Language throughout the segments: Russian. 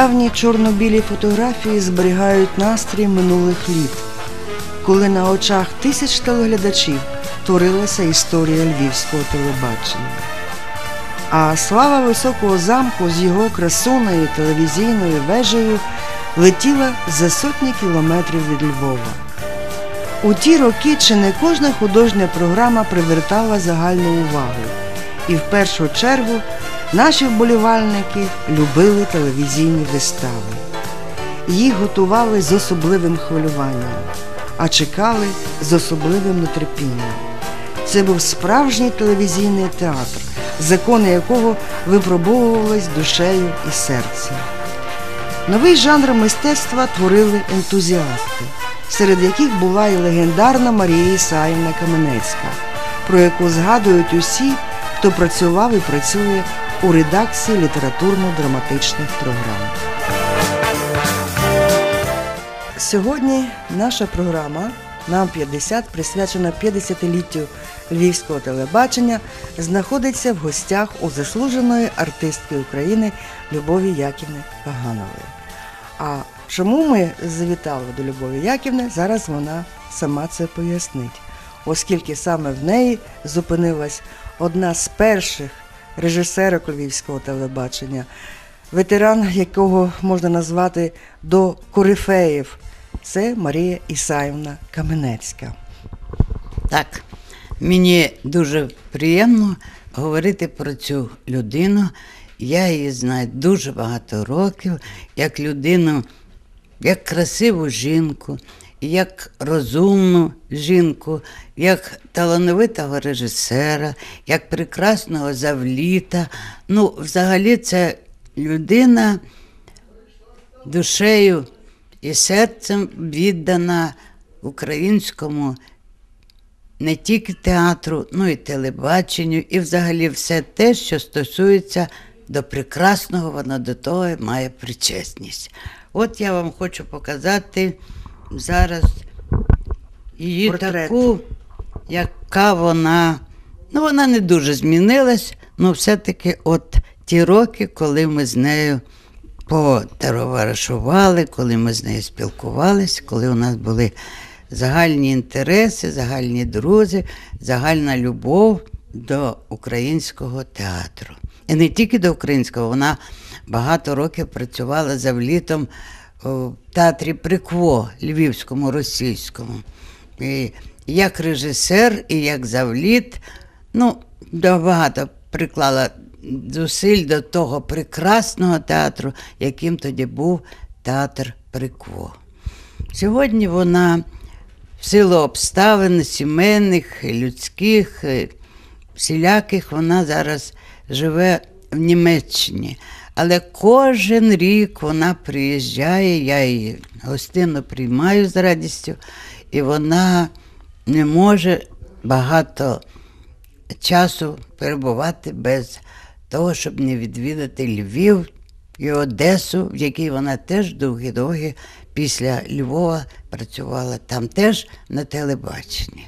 Давні чорно-білі фотографії зберігають настрій минулих літ, коли на очах тисяч телеглядачів творилася історія львівського телебачення. А слава високого замку з його красуною телевізійною вежею летіла за сотні кілометрів від Львова. У ті роки чи не кожна художня програма привертала загальну увагу, і в першу чергу наші вболівальники любили телевізійні вистави. Їх готували з особливим хвилюванням, а чекали з особливим нетерпінням. Це був справжній телевізійний театр, закони якого випробовувались душею і серцем. Новий жанр мистецтва творили ентузіасти, серед яких була і легендарна Марія Ісаївна Каменецька, про яку згадують усі, хто працював і працює у редакції літературно-драматичних програм. Сьогодні наша програма нам 50 присвячена 50-літтю львівського телебачення, знаходиться в гостях у заслуженої артистки України Любові Яківни Каганової. А чому ми завітали до Любові Яківни, зараз вона сама це пояснить, оскільки саме в неї зупинилась одна з перших режисерок львівського телебачення, ветеран якого можна назвати до корифеїв. Це Марія Ісаївна Каменецька. Так, мені дуже приємно говорити про цю людину. Я її знаю дуже багато років, як людину, як красиву жінку, як розумну жінку, як талановитого режисера, як прекрасного завліта. Ну, взагалі, це людина душею і серцем віддана українському не тільки театру, ну і телебаченню, і взагалі все те, що стосується до прекрасного, вона до того має причесність. От я вам хочу показати зараз її Портрет. таку, яка вона. Ну, вона не дуже змінилась, але все-таки от ті роки, коли ми з нею потоваришували, коли ми з нею спілкувалися, коли у нас були загальні інтереси, загальні друзі, загальна любов до українського театру. І не тільки до українського, вона багато років працювала завлітом в театрі Прикво Львівському, російському. І як режисер, і як завліт, ну, багато приклала зусиль до того прекрасного театру, яким тоді був театр Прикво. Сьогодні вона в силу обставин сімейних, людських, всіляких, вона зараз живе в Німеччині. Але кожен рік вона приїжджає, я її гостину приймаю з радістю, і вона не може багато часу перебувати без того, щоб не відвідати Львів і Одесу, в якій вона теж довгі-довгі після Львова працювала там теж на телебаченні.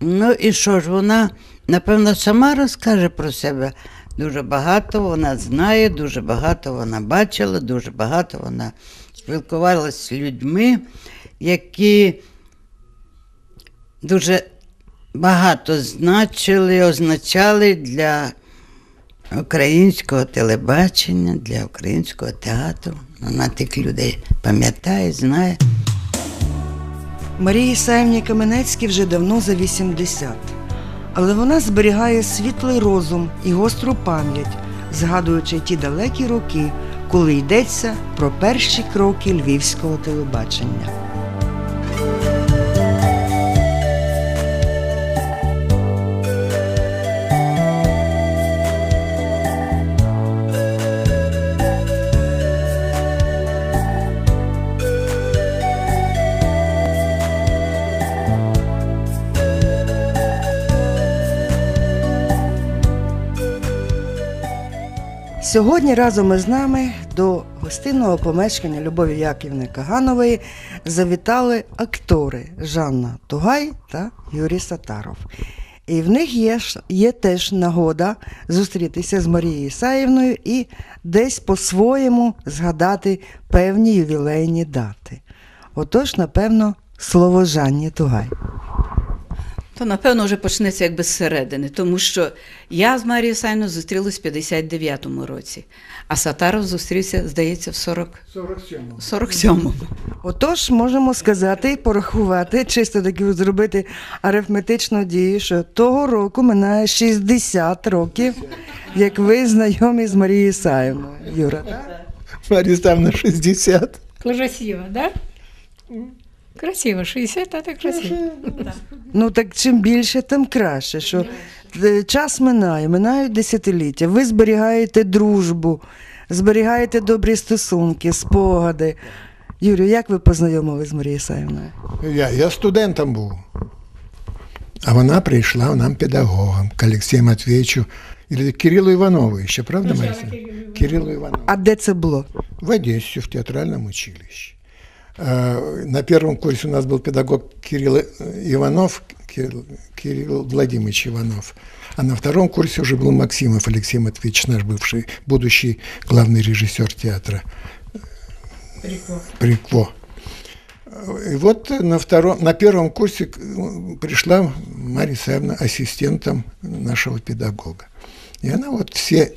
Ну і що ж, вона, напевно, сама розкаже про себе дуже багато, вона знає, дуже багато вона бачила, дуже багато вона спілкувалася з людьми, які дуже багато значили, означали для українського телебачення, для українського театру. Вона тих людей пам'ятає, знає. Марії Ісаївні Каменецькій вже давно за 80, але вона зберігає світлий розум і гостру пам'ять, згадуючи ті далекі роки, коли йдеться про перші кроки львівського телебачення. Сьогодні разом із нами до гостинного помешкання Любові Яківни Каганової завітали актори Жанна Тугай та Юрій Сатаров. І в них є, є теж нагода зустрітися з Марією Ісаївною і десь по-своєму згадати певні ювілейні дати. Отож, напевно, слово Жанні Тугай. То, напевно, вже почнеться якби зсередини, тому що я з Марією Сайною зустрілась в 59-му році, а Сатаров зустрівся, здається, в 40... 47 47-му. Отож, можемо сказати і порахувати, чисто таки зробити арифметичну дію, що того року минає 60 років, як ви знайомі з Марією Ісаївною. Юра, так? Мария Ставна 60. Красиво, да? Красиво, 60, а так красиво. Ну так чим більше, тим краще. Що е, час минає, минають десятиліття. Ви зберігаєте дружбу, зберігаєте добрі стосунки, спогади. Юрію, як ви познайомились з Марією Ісаївною? Я, я студентом був. А вона прийшла нам педагогом к Алексею Матвеевичу или Кириллу Иванову еще, правда, Мария? Александровна? Кириллу Иванову. А де це було? В Одессе, в театральном училище. Э, На первом курсе у нас был педагог Кирилл э, Иванов, Кирилл, Кирилл Владимирович Иванов. А на втором курсе уже был Максимов Алексей Матвеевич, наш бывший, будущий главный режиссер театра. Прикво. И вот на, втором, на первом курсе к- пришла Мария Саевна ассистентом нашего педагога. И она вот все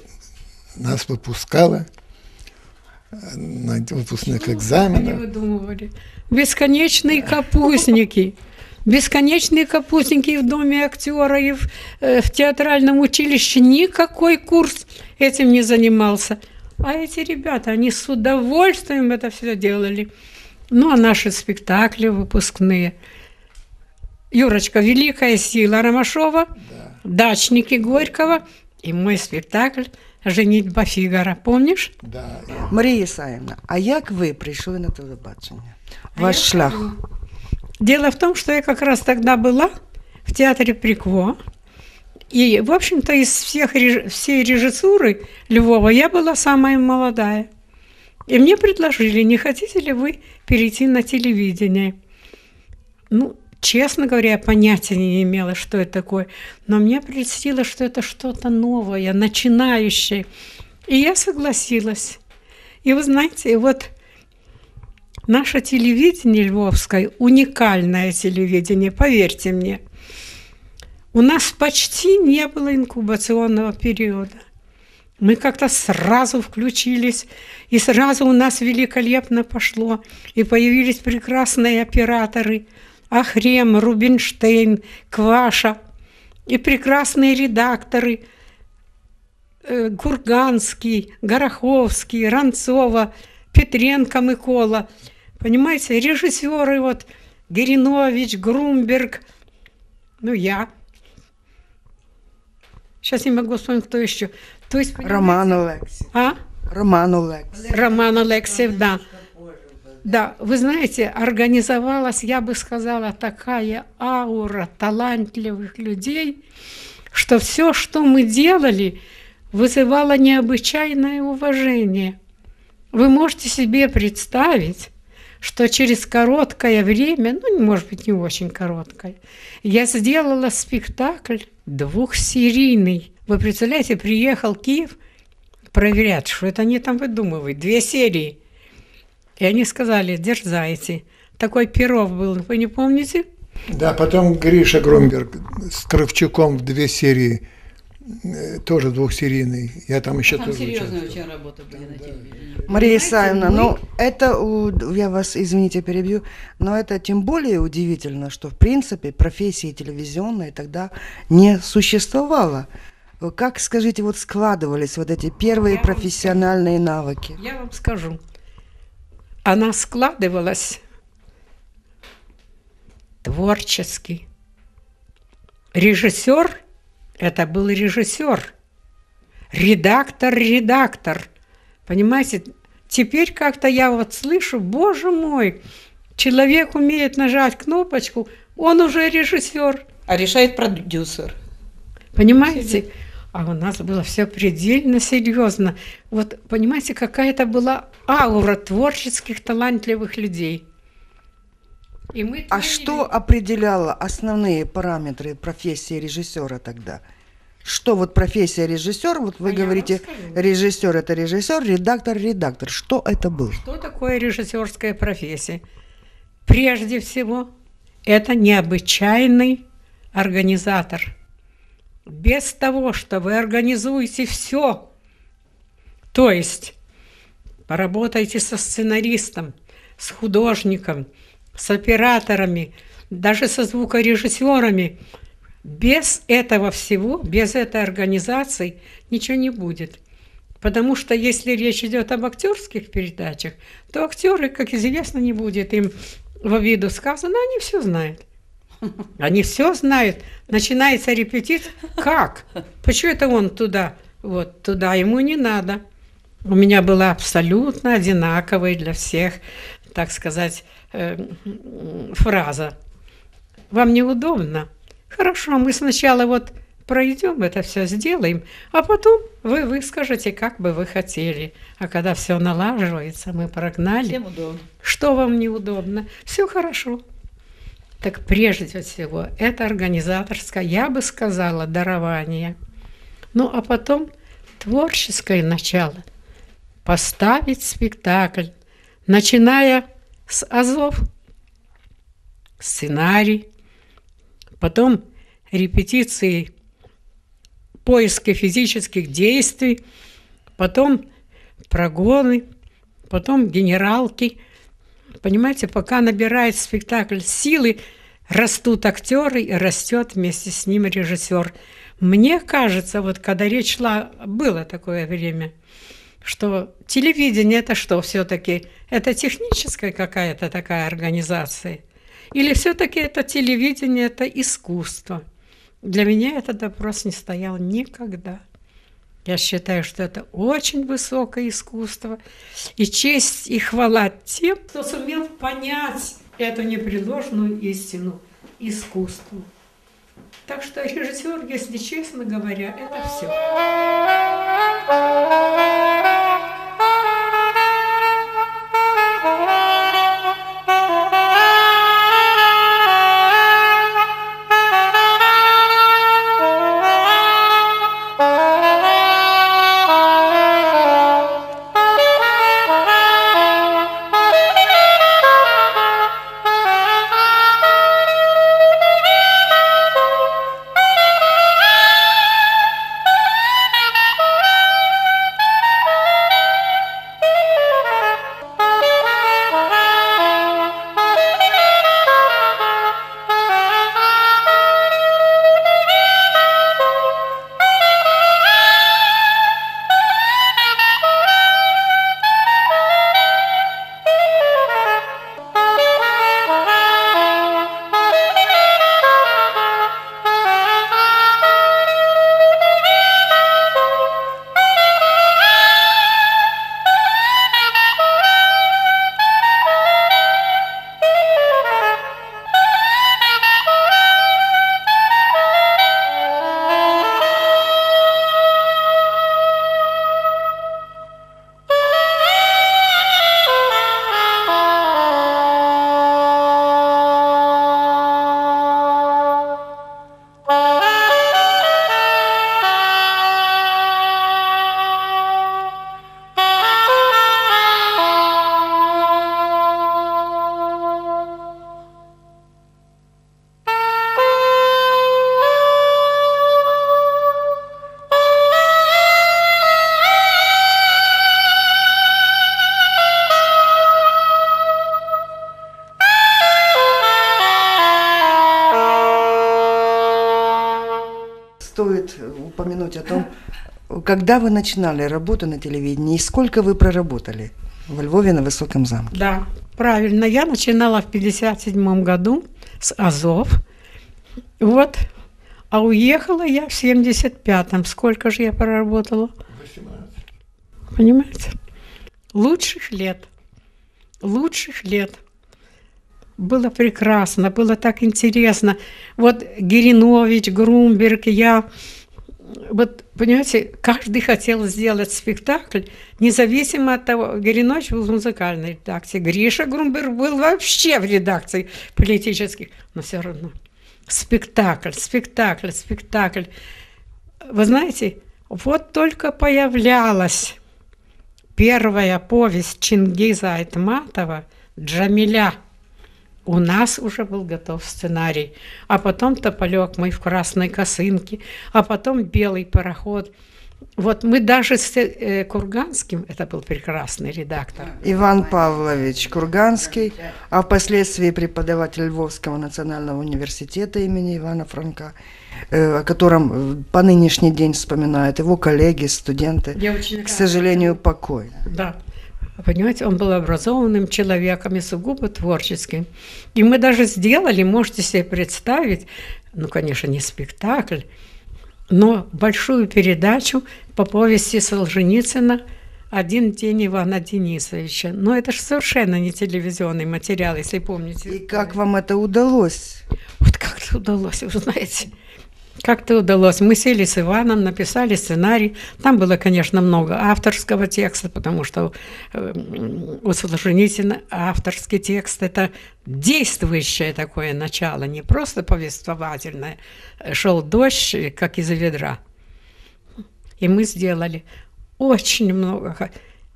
нас выпускала э, на выпускных Они экзаменах. выдумывали. Бесконечные капустники. Бесконечные капустники в доме актера и в, э, в театральном училище. Никакой курс этим не занимался. А эти ребята, они с удовольствием это все делали. Ну, а наши спектакли выпускные. Юрочка, «Великая сила» Ромашова, «Дачники» Горького и мой спектакль «Женитьба Фигара». Помнишь? Да. Марія Ісаївна, а як ви прийшли на телебачення? Ваш шлях? Дело в том, что я как раз тогда была в театре Прикво. И, в общем-то, из всех, реж- всей режиссуры Львова я была самая молодая. И мне предложили, не хотите ли вы перейти на телевидение? Ну, честно говоря, я понятия не имела, что это такое. Но мне прельстило, что это что-то новое, начинающее. И я согласилась. И вы знаете, вот Наше телевидение львовское уникальное телевидение, поверьте мне. У нас почти не было инкубационного периода. Мы как-то сразу включились, и сразу у нас великолепно пошло, и появились прекрасные операторы Ахрем, Рубинштейн, Кваша, и прекрасные редакторы э, Курганский, Гороховский, Ранцова, Петренко Микола. Понимаете, режиссеры вот Геринович, Грумберг, ну я. Сейчас не могу вспомнить, кто еще. То есть, понимаете, Роман Олексій. А? Роман Олексій. Роман Алексеев, да. Да, вы знаете, организовалась, я бы сказала, такая аура талантливых людей, что все, что мы делали, вызывало необычайное уважение. Вы можете себе представить, что через короткое время, ну, может быть, не очень короткое, я сделала спектакль двухсерийный. Вы представляете, приехал Киев проверять, что это они там выдумывают. Две серии. И они сказали, дерзайте. Такой Перов был, вы не помните? Да, потом Гриша Грумберг с Кравчуком в две серии, э, тоже двухсерийный. Я там еще Там тоже участвовал. очень работы были на телевидении. Мария Исаевна, ну это, у- я вас, извините, перебью, но это тем более удивительно, что в принципе профессии телевизионной тогда не существовало. Как, скажите, вот складывались вот эти первые Я вам профессиональные навыки? Я вам скажу. Она складывалась творчески. Режиссер – это был режиссер. Редактор – редактор. Понимаете, теперь как-то я вот слышу, боже мой, человек умеет нажать кнопочку, он уже режиссер. А решает продюсер. Понимаете? А у нас было все предельно серьезно. Вот понимаете, какая-то была аура творческих, талантливых людей. И мы А творили. что определяло основные параметры профессии режиссера тогда? Что вот профессия режиссер, вот вы А говорите, режиссер это режиссер, редактор редактор. Что это был? Что такое режиссерская профессия? Прежде всего, это необычайный организатор. Без того, что вы организуете все, то есть поработаете со сценаристом, с художником, с операторами, даже со звукорежиссерами, без этого всего, без этой организации ничего не будет. Потому что если речь идет об актерских передачах, то актеры, как известно, не будет им во виду сказано, они все знают. Они все знают. Начинается репетиция. Как? Почему это он туда? Вот туда ему не надо. У меня была абсолютно одинаковая для всех, так сказать, э, фраза. Вам неудобно? Хорошо, мы сначала вот пройдем это все, сделаем, а потом вы выскажете, как бы вы хотели. А когда все налаживается, мы прогнали. Всем удобно. Что вам неудобно? Все хорошо. Так прежде всего, это организаторское, я бы сказала, дарование. Ну, а потом творческое начало. Поставить спектакль, начиная с азов, сценарий, потом репетиции поиска физических действий, потом прогоны, потом генералки. Понимаете, пока набирает спектакль силы, растут актеры и растет вместе с ним режиссер. Мне кажется, вот когда речь шла, было такое время, что телевидение это что все-таки? Это техническая какая-то такая организация? Или все-таки это телевидение, это искусство? Для меня этот вопрос не стоял никогда. Я считаю, что это очень высокое искусство. И честь и хвала тем, кто сумел понять эту непреложную истину искусству. Так что режиссер, если честно говоря, это все. Упомянуть о том, когда вы начинали работу на телевидении и сколько вы проработали во Львове на Высоком замке. Да, правильно. Я начинала в 57 году с Азов. Вот. А уехала я в 75-м. Сколько же я проработала? 18. Понимаете? Лучших лет. Лучших лет. Было прекрасно, было так интересно. Вот Геринович, Грумберг, я вот, понимаете, каждый хотел сделать спектакль, независимо от того, Горинович был в музыкальной редакции, Гриша Грумбер был вообще в редакции политических, но все равно. Спектакль, спектакль, спектакль. Вы знаете, вот только появлялась первая повесть Чингиза Айтматова «Джамиля», у нас уже был готов сценарий. А потом Тополек мы в красной косынке, а потом белый пароход. Вот мы даже с э, Курганским, это был прекрасный редактор. Иван Павлович Курганский, а впоследствии преподаватель Львовского национального университета имени Ивана Франка, э, о котором э, по нынешний день вспоминают его коллеги, студенты. Я очень К рада. сожалению, покойны. Да. Понимаете, он был образованным человеком и сугубо творческим. И мы даже сделали, можете себе представить, ну, конечно, не спектакль, но большую передачу по повести Солженицына «Один день Ивана Денисовича». Но это же совершенно не телевизионный материал, если помните. И как вам это удалось? Вот как-то удалось, вы знаете. Как-то удалось. Мы сели с Иваном, написали сценарий. Там было, конечно, много авторского текста, потому что э, у Солженицына авторский текст – это действующее такое начало, не просто повествовательное. Шел дождь, э, как из ведра. И мы сделали очень много.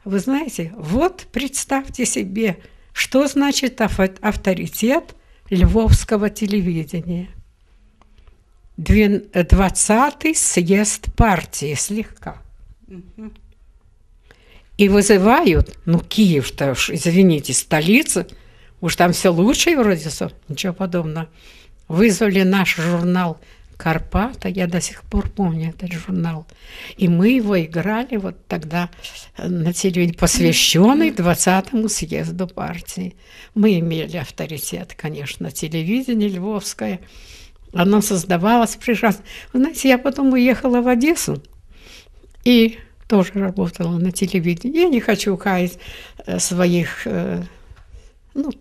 Вы знаете, вот представьте себе, что значит авто- авторитет львовского телевидения. Двен- 20-й съезд партии слегка. И вызывают, ну, Киев-то уж, извините, столица, уж там все лучше вроде, ничего подобного. Вызвали наш журнал Карпата, я до сих пор помню этот журнал. И мы его играли вот тогда э, на телевидении, посвященный 20-му съезду партии. Мы имели авторитет, конечно, телевидение львовское. Оно создавалось прекрасно. Знаете, я потом уехала в Одессу и тоже работала на телевидении. Я не хочу хаять э, своих э, ну,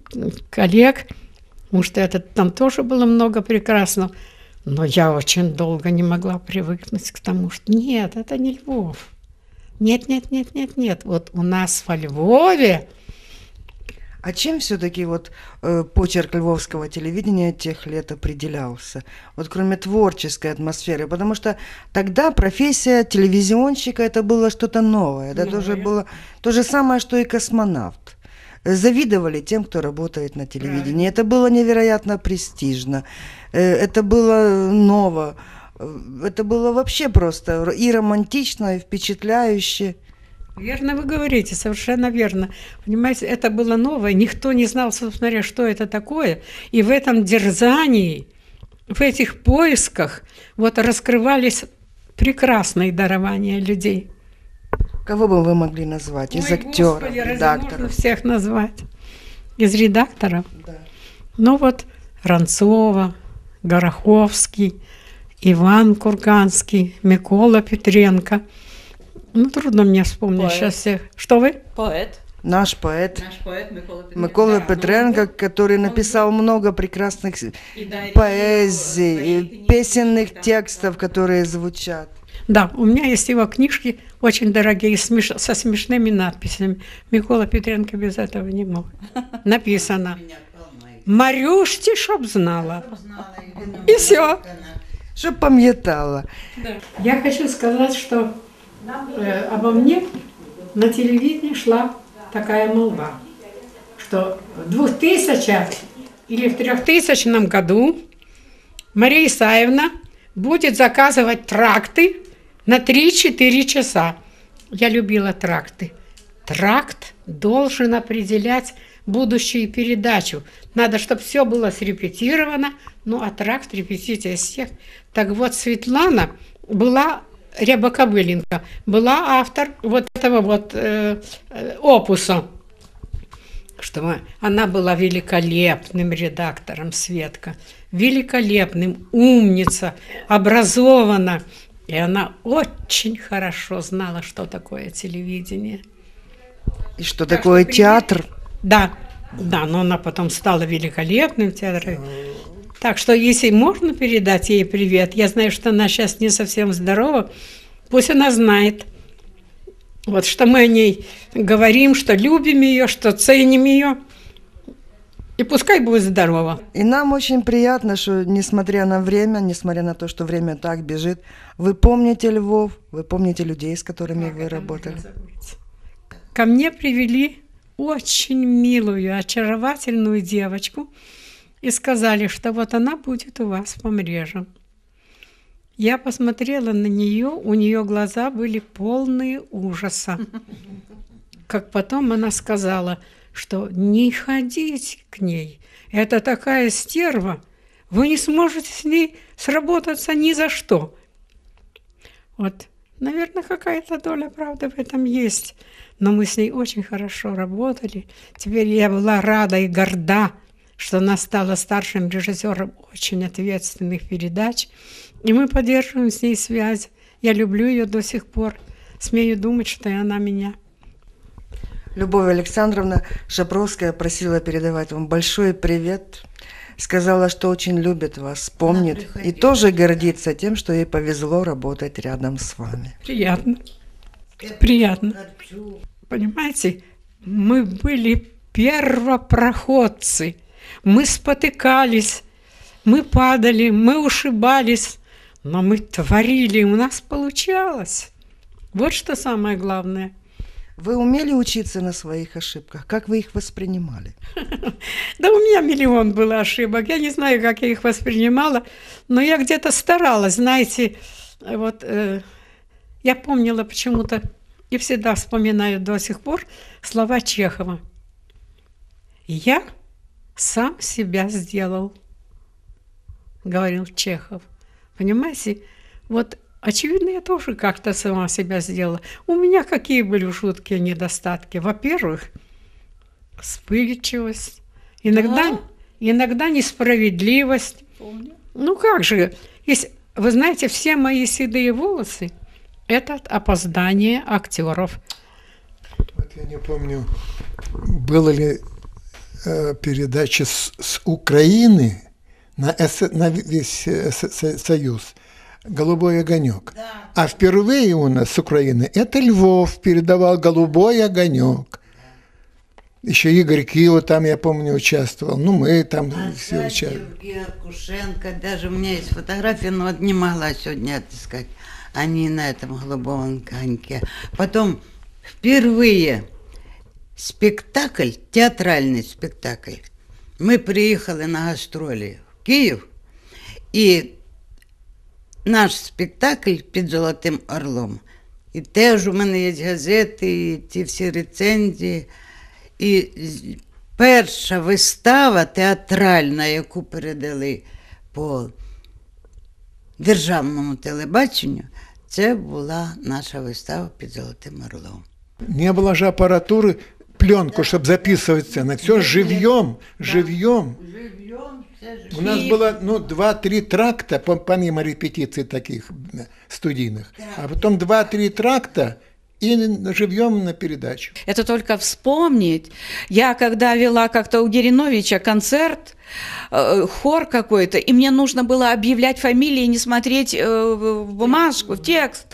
коллег, потому что это, там тоже было много прекрасного. Но я очень долго не могла привыкнуть к тому, что нет, это не Львов. Нет, нет, нет, нет, нет. Вот у нас во Львове А чем все-таки вот э, почерк львовского телевидения тех лет определялся? Вот кроме творческой атмосферы, потому что тогда профессия телевизионщика это было что-то новое, это тоже Новое. было то же самое, что и космонавт. Завидовали тем, кто работает на телевидении. Это было невероятно престижно, э, это было ново, э, это было вообще просто и романтично, и впечатляюще. Верно вы говорите, совершенно верно. Понимаете, это было новое, никто не знал, собственно говоря, что это такое. И в этом дерзании, в этих поисках вот раскрывались прекрасные дарования людей. Кого бы вы могли назвать из Ой, актеров, Господи, редакторов? можно всех назвать. Из редакторов. Да. Ну вот Ранцова, Гороховский, Иван Курганский, Микола Петренко. Ну, трудно мне вспомнить Поэт. сейчас всех. Что вы? Поет. Наш поэт Наш поет Микола Петренко. Микола Петренко, который написал много прекрасных поэзий, и песенных текстов, которые звучат. Да, у меня есть его книжки, очень дорогие, смеш- со смешными надписями. Микола Петренко без этого не мог. Написано. Марюшти, чтоб знала. И все. Чтоб пам'ятала. Я хочу сказать, что э, обо мне на телевидении шла такая молва, что в 2000 или в 3000 году Мария Исаевна будет заказывать тракты на 3-4 часа. Я любила тракты. Тракт должен определять будущую передачу. Надо, чтобы все было срепетировано, ну а тракт репетиция всех. Так вот, Светлана была Ряба Кобыленко, была автор вот этого вот э, э, опуса что мы- она была великолепным редактором Светка, великолепным, умница, образована. И она очень хорошо знала, что такое телевидение. И что такое театр? Да, да, но она потом стала великолепным театром. Так что, если можно передать ей привет, я знаю, что она сейчас не совсем здорова, пусть она знает, вот что мы о ней говорим, что любим ее, что ценим ее. И пускай будет здорова. И нам очень приятно, что несмотря на время, несмотря на то, что время так бежит, вы помните Львов, вы помните людей, с которыми вы работали. Ко мне привели очень милую, очаровательную девочку и сказали, что вот она будет у вас по мрежам. Я посмотрела на нее, у нее глаза были полные ужаса. Как потом она сказала, что не ходить к ней. Это такая стерва. Вы не сможете с ней сработаться ни за что. Вот, наверное, какая-то доля правды в этом есть. Но мы с ней очень хорошо работали. Теперь я была рада и горда, что она стала старшим режиссером очень ответственных передач. И мы поддерживаем с ней связь. Я люблю ее до сих пор. Смею думать, что и она меня. Любовь Александровна Шапровская просила передавать вам большой привет. Сказала, что очень любит вас, помнит и тоже гордится тем, что ей повезло работать рядом с вами. Приятно. Приятно. Понимаете, мы были первопроходцы. Мы спотыкались, мы падали, мы ушибались, но мы творили, у нас получалось. Вот что самое главное. Вы умели учиться на своих ошибках? Как вы их воспринимали? Да у меня миллион было ошибок. Я не знаю, как я их воспринимала, но я где-то старалась, знаете, вот э, я помнила почему-то и всегда вспоминаю до сих пор слова Чехова. Я сам себя сделал, говорил Чехов. Понимаете, вот очевидно, я тоже как-то сама себя сделала. У меня какие были жуткие недостатки? Во-первых, вспыльчивость, иногда, Да. иногда несправедливость. Помню. Ну как же, если, вы знаете, все мои седые волосы – это от опоздания актеров. Вот я не помню, было ли э, передача с, с Украины на, С- на весь э, С- С- Союз «Голубой огонек». А впервые у нас с Украины это Львов передавал «Голубой огонек». Еще Игорь Кио там, я помню, участвовал. Ну, мы там все участвовали. И Аркушенко, даже у меня есть фотография, но вот не могла сегодня отыскать. Они на этом голубом коньке. Потом впервые спектакль, театральный спектакль. Ми приїхали на гастролі в Київ, і наш спектакль під Золотим Орлом. І теж у мене є газети, і ті всі рецензії. І з- перша вистава театральна, яку передали по державному телебаченню, це була наша вистава під Золотим Орлом. Не было же аппаратуры, пленку, чтобы записывать сцены. Все живьем, живьем. У нас было ну, два-три тракта, пом- помимо репетиций таких студийных, а потом два-три тракта и живьем на передачу. Это только вспомнить. Я когда вела как-то у Гериновича концерт, э, хор какой-то, и мне нужно было объявлять фамилии, не смотреть э, в бумажку, в текст.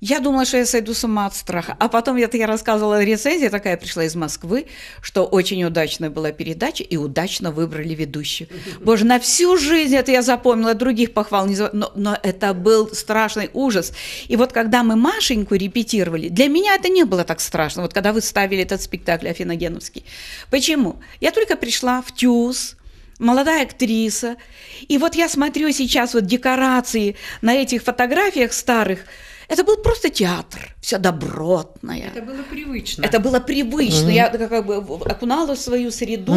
Я думала, что я сойду с ума от страха. А потом я, я рассказывала рецензия, такая пришла из Москвы, что очень удачная была передача, и удачно выбрали ведущую. Боже, на всю жизнь это я запомнила, других похвал не за- но, но это был страшный ужас. И вот когда мы Машеньку репетировали, для меня это не было так страшно, вот когда вы ставили этот спектакль Афиногеновский. Почему? Я только пришла в ТЮЗ, молодая актриса. И вот я смотрю сейчас вот декорации на этих фотографиях старых. Это был просто театр, все добротное. Это было привычно. Это было привычно. Я как бы в- окунала в свою среду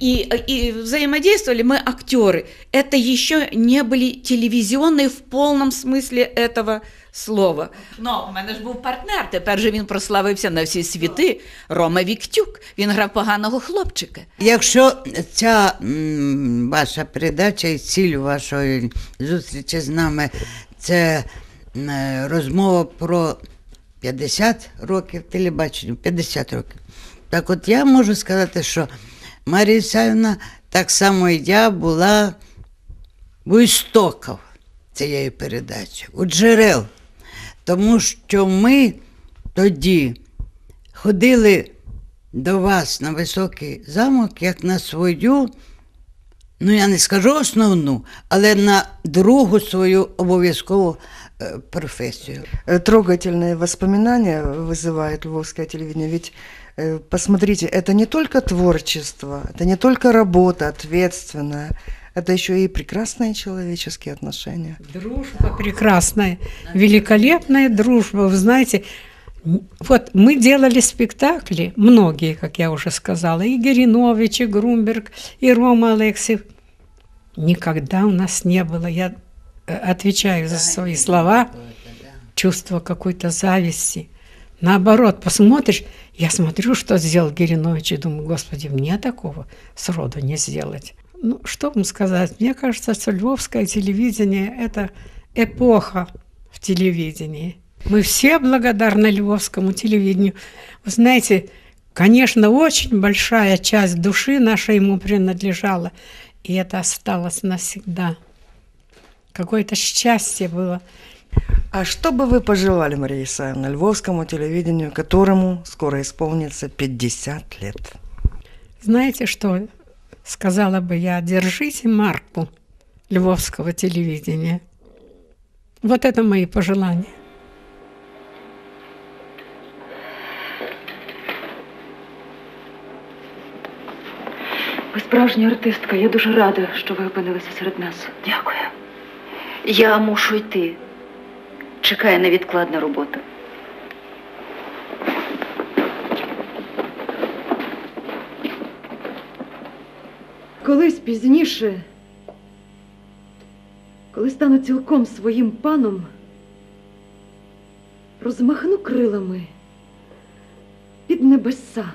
и, и взаимодействовали мы актеры. Это еще не были телевизионные в полном смысле этого слова. Но у мене ж був партнер. Тепер же він прославився на всі світи. Рома Віктюк. Він грав поганого хлопчика. Якщо ця м, ваша передача і ціль вашої зустрічі з нами це е, розмова про 50 років телебачення, 50 років. Так от я можу сказати, що Марія Ісаївна так само і я була у істоків цієї передачі, у джерел. Тому що ми тоді ходили до вас на високий замок, як на свою, ну я не скажу основну, але на другу свою обов'язкову. Э, Трогательные воспоминания вызывает львовское телевидение. Ведь э, посмотрите, это не только творчество, это не только работа ответственная, это еще и прекрасные человеческие отношения. Дружба прекрасная, великолепная дружба. Вы знаете, вот мы делали спектакли, многие, как я уже сказала, и Геринович, и Грумберг, и Рома Алексеев. Никогда у нас не было, я э, отвечаю за свои слова, чувство какой-то зависти. Наоборот, посмотришь, я смотрю, что сделал Геринович, и думаю, господи, мне такого сроду не сделать. Ну, что вам сказать? Мне кажется, что львовское телевидение – это эпоха в телевидении. Мы все благодарны львовскому телевидению. Вы знаете, конечно, очень большая часть души нашей ему принадлежала, и это осталось навсегда. Какое-то счастье было. А что бы вы пожелали, Мария Исаевна, львовскому телевидению, которому скоро исполнится 50 лет? Знаете что? Сказала бы я, держите марку львовского телевидения. Вот это мои пожелания. Ви справжня артистка. Я дуже рада, що ви опинилися серед нас. Дякую. Я мушу йти. Чекає невідкладна робота. Колись пізніше, коли стану цілком своїм паном, розмахну крилами під небеса.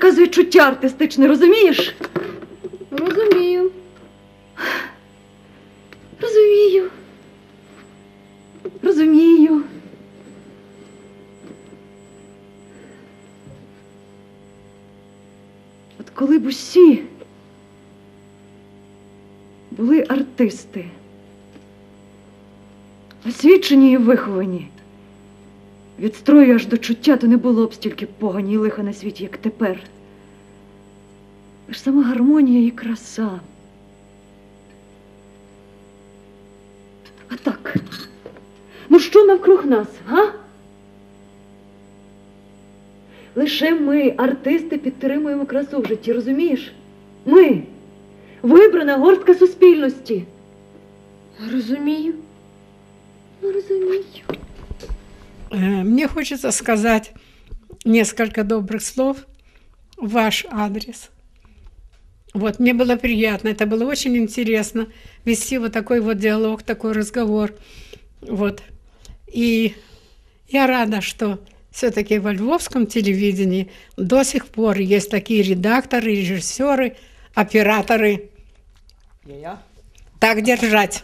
Наказує чуття артистичне, розумієш? Розумію. Розумію. Розумію. От коли б усі були артисти, освічені і виховані, від строю аж до чуття, то не було б стільки погані і лиха на світі, як тепер. Аж сама гармонія і краса. А так. Ну що навкруг нас, га? Лише ми, артисти, підтримуємо красу в житті, розумієш? Ми вибрана горстка суспільності. Розумію. Ну, розумію. Э, Мне хочется сказать несколько добрых слов в ваш адрес. Вот, мне было приятно, это было очень интересно вести вот такой вот диалог, такой разговор. Вот. И я рада, что все-таки во львовском телевидении до сих пор есть такие редакторы, режиссеры, операторы. Так держать.